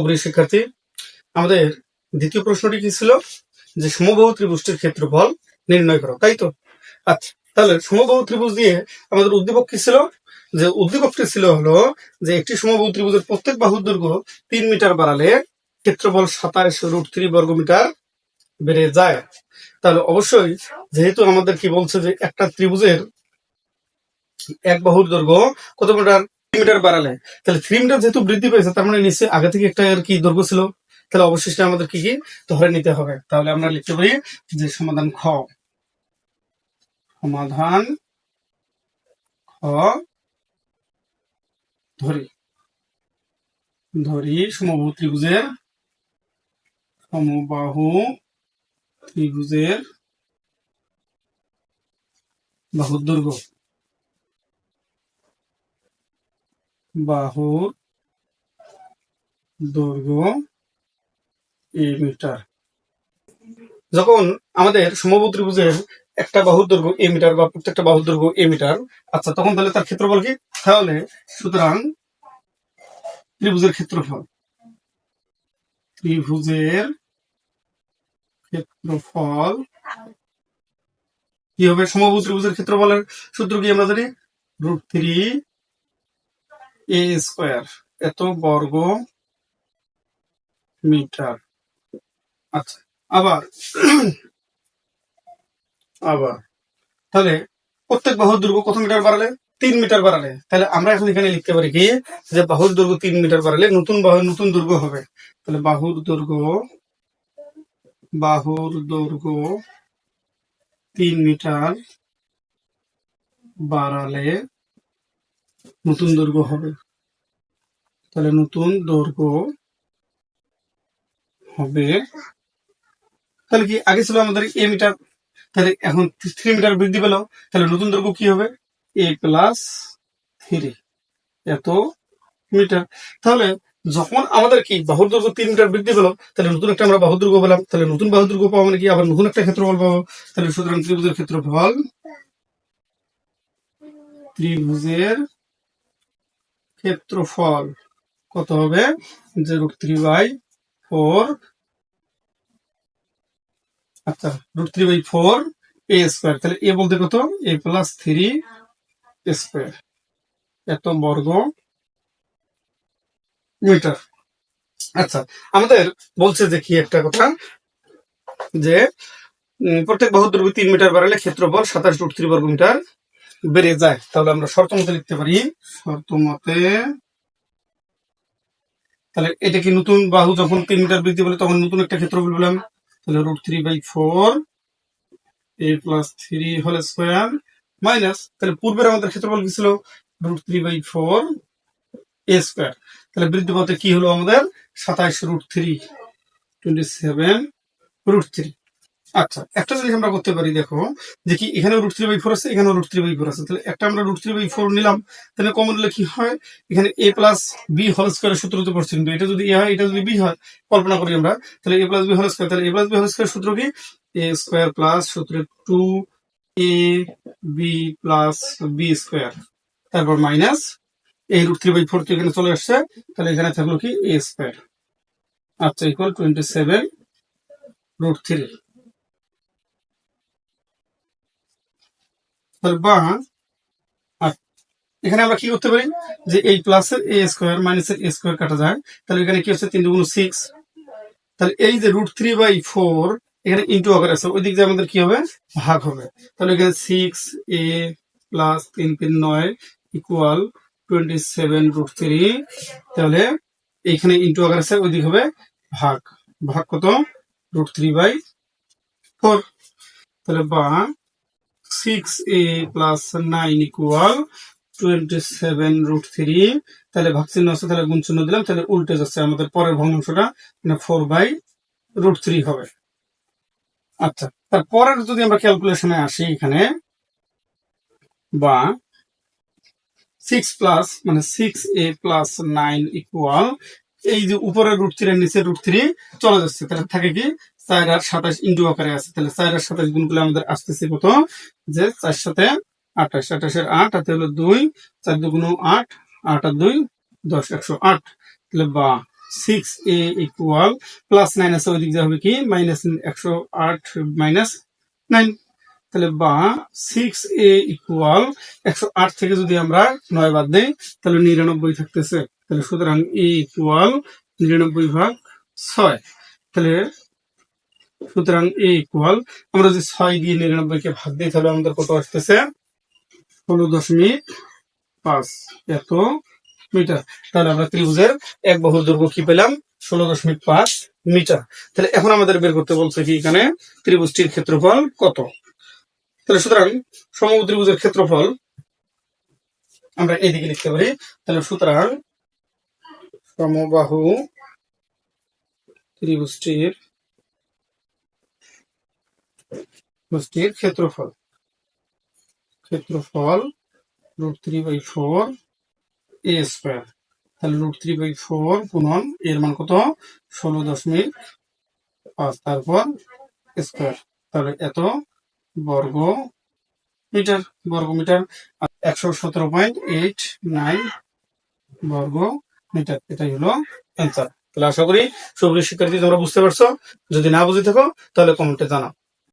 উপরি শিক্ষার্থী, আমাদের দ্বিতীয় প্রশ্নটি কি ছিল? যে সমবাহু ত্রিভুজটির ক্ষেত্রফল নির্ণয় করো, তাই তো? আচ্ছা তাহলে সমবাহু ত্রিভুজ দিয়ে আমাদের উদ্দীপক কি ছিল? যে উদ্দীপকটি ছিল হলো যে একটি সমবাহু ত্রিভুজের প্রত্যেক বাহুর দৈর্ঘ্য তিন মিটার বাড়ালে ক্ষেত্রফল সাতাশ রুট থ্রি বর্গ মিটার বেড়ে যায়। তাহলে অবশ্যই যেহেতু আমাদের কি বলছে যে একটা ত্রিভুজের এক বাহুর দৈর্ঘ্য কত মিটার? মিটার বাড়ালে। তাহলে থ্রি মিটার যেহেতু বৃদ্ধি পেয়েছে, তার মানে নিশ্চয়ই আগে থেকে একটা এর কি দৈর্ঘ্য ছিল। তাহলে অবশিষ্ট আমাদের কি কি? ধরে নিতে হবে। তাহলে আমরা লিখতে পারি যে সমাধান খ। সমাধান খ ধরি। ধরি সমবাহু ত্রিভুজের সমবাহু ত্রিভুজের বাহুর দৈর্ঘ্য। বাহুর দৈর্ঘ্য এ মিটার। যখন আমাদের সমবাহু ত্রিভুজের একটা বাহুর দৈর্ঘ্য এ মিটার বা প্রত্যেকটা বাহুর দৈর্ঘ্য এ মিটার আচ্ছা তখন তাহলে তার ক্ষেত্রফল কি? তাহলে সুতরাং ত্রিভুজের ক্ষেত্রফল। ত্রিভুজের ক্ষেত্রফল কি হবে? সমবাহু ক্ষেত্রফলের সূত্র কি আমরা জানি? রুট থ্রি এ স্কোয়ার এত বর্গ মিটার। আচ্ছা আবার আবার। তাহলে প্রত্যেক বাহুর দৈর্ঘ্য কত মিটার বাড়ালে? তিন মিটার বাড়ালে। তাহলে আমরা এখন এখানে লিখতে পারি কি? যে বাহুর দৈর্ঘ্য তিন মিটার বাড়ালে নতুন বাহু, নতুন দৈর্ঘ্য হবে। তাহলে বাহুর দৈর্ঘ্য বাহুর দৈর্ঘ্য তিন মিটার বাড়ালে নতুন দৈর্ঘ্য হবে। তাহলে নতুন দৈর্ঘ্য হবে। তাহলে কি আগে ছিল আমাদের এ মিটার? তাহলে এখন থ্রি মিটার বৃদ্ধি পেল। তাহলে নতুন দৈর্ঘ্য কি হবে? A plus three. এত মিটার। তাহলে যখন আমাদের কি বাহুর দৈর্ঘ্য তিন মিটার বৃদ্ধি পেল, তাহলে নতুন একটা আমরা বাহুর দৈর্ঘ্য পেলাম। তাহলে নতুন বাহুর দৈর্ঘ্য পাবো মানে কি আবার নতুন একটা ক্ষেত্রফল পাবো। তাহলে সুতরাং ত্রিভুজের ক্ষেত্রফল ত্রিভুজের ক্ষেত্রফল কত হবে? রুট থ্রি বাই ফোর আচ্ছা root three by four A square তাহলে এ বলতে কত? এ প্লাস থ্রি স্কোয়ার এত বর্গ মিটার। আচ্ছা আমাদের বলছে যে কি একটা কথা? যে প্রত্যেক বাহুর দৈর্ঘ্য তিন মিটার বাড়ালে ক্ষেত্রফল সাতাশ রুট থ্রি বর্গ মিটার। বেড়ে যায়, তাহলে আমরা শর্ত মতে লিখতে পারি, শর্ত মতে তাহলে এটা কি নতুন বাহু যখন তিন মিটার বৃদ্ধি পেলে, তখন নতুন একটা ক্ষেত্রফল পেলাম। তাহলে root three by four A plus three whole square minus তাহলে পূর্বের আমাদের ক্ষেত্রফল কি ছিল? Root three by four A square তাহলে বৃদ্ধি পথে কি হলো আমাদের? সাতাইশ root three twenty seven root three আচ্ছা একটা জিনিস আমরা করতে পারি, দেখো, যে কি এখানে রুট থ্রি বাই ফোর আছে, এখানেও রুট থ্রি বাই ফোর আছে, তাহলে একটা আমরা রুট থ্রি বাই ফোর নিলাম, তাহলে কমন নিলে কি হয়? এখানে এ প্লাস বি হোল স্কোয়ারের সূত্রতে পড়ছে কিন্তু এটা যদি এ হয়, এটা যদি বি হয়, কল্পনা করি আমরা, তাহলে A plus B whole square তাহলে A plus B whole square সূত্র কি? এ স্কোয়ার প্লাস সূত্র two A B plus B square তারপর মাইনাস এই রুট থ্রি বাই ফোর এখানে চলে আসছে, তাহলে এখানে থাকল কি? এ স্কোয়ার আচ্ছা equal twenty seven root three তাহলে বা এখানে আমরা কি করতে পারি? যে এই প্লাসের এ স্কোয়ার মাইনাসের এ স্কোয়ার কাটা যায়, তাহলে এখানে কি হচ্ছে? তিন দুগুণ সিক্স তাহলে এই যে রুট থ্রি বাই ফোর এখানে ইন্টু আকার আছে ওই দিক দিয়ে আমাদের কি হবে? ভাগ হবে। তাহলে এখানে সিক্স এ প্লাস তিন তিন নয় equal twenty seven root three তাহলে এইখানে ইন্টু আকার আছে ওই দিক হবে ভাগ। ভাগ কত? রুট থ্রি বাই ফোর তাহলে বা six A plus nine equal twenty seven root three তাহলে চিহ্ন আছে তাহলে গুণ চিহ্ন দিলাম, তাহলে উল্টে যাচ্ছে আমাদের পরের ভগ্নাংশটা মানে ফোর বাই রুট থ্রি হবে। আচ্ছা তারপরের যদি আমরা ক্যালকুলেশনে আসি এখানে, বা সিক্স প্লাস মানে six A plus nine equal এই যে উপরের রুট থ্রি নিচে রুট থ্রি চলে যাচ্ছে। তাহলে থাকে কি চার আর সাতাশ ইন্টু আকারে আছে। তাহলে চার আর সাতাশ গুণ করলে আমাদের আসতেছে কত যে চার সাথে আঠাশ। আঠাশের আট হাতে হলো দুই, চার দুগুণ আট আট আর দুই, দশ, একশো আট। তাহলে বা six A equal plus nine আছে ওইদিক হবে কি? মাইনাস একশো আট মাইনাস নাইন তাহলে বা সিক্স এ ইকুয়াল একশো আট থেকে যদি আমরা নয় বাদ দেই, তাহলে নিরানব্বই থাকতেছে। তাহলে সুতরাং এ ইকুয়াল নিরানব্বই ভাগ ছয়। তাহলে সুতরাং এ ইকুয়াল আমরা যদি ছয় দিয়ে নিরানব্বইকে ভাগ দিই, তাহলে আমাদের কত আসতেছে? ষোলো দশমিক পাঁচ। এত মিটার। তাহলে আমরা ত্রিভুজের এক বাহুর দৈর্ঘ্য কি পেলাম? ষোলো দশমিক পাঁচ মিটার। তাহলে এখন আমাদের বের করতে বলছে কি এখানে? ত্রিভুজটির ক্ষেত্রফল কত? তাহলে সুতরাং সমবাহু ত্রিভুজের ক্ষেত্রফল আমরা এইদিকে লিখতে পারি। তাহলে সুতরাং সমবাহু ত্রিভুজটির ত্রিভুজটির ক্ষেত্রফল। ক্ষেত্রফল root three by four A square তাহলে রুট থ্রি বাই ফোর গুণন এর মান কত? ষোলো দশমিক পাঁচ, তারপর স্কোয়ার তাহলে এত বর্গ মিটার বর্গ মিটার একশো সতেরো পয়েন্ট এইট নাইন বর্গ মিটার এটাই হলো অ্যান্সার তাহলে আশা করি সবগুলি শিক্ষার্থী, তোমরা বুঝতে পারছ। যদি না বুঝে থাকো, তাহলে কমেন্টে জানাও।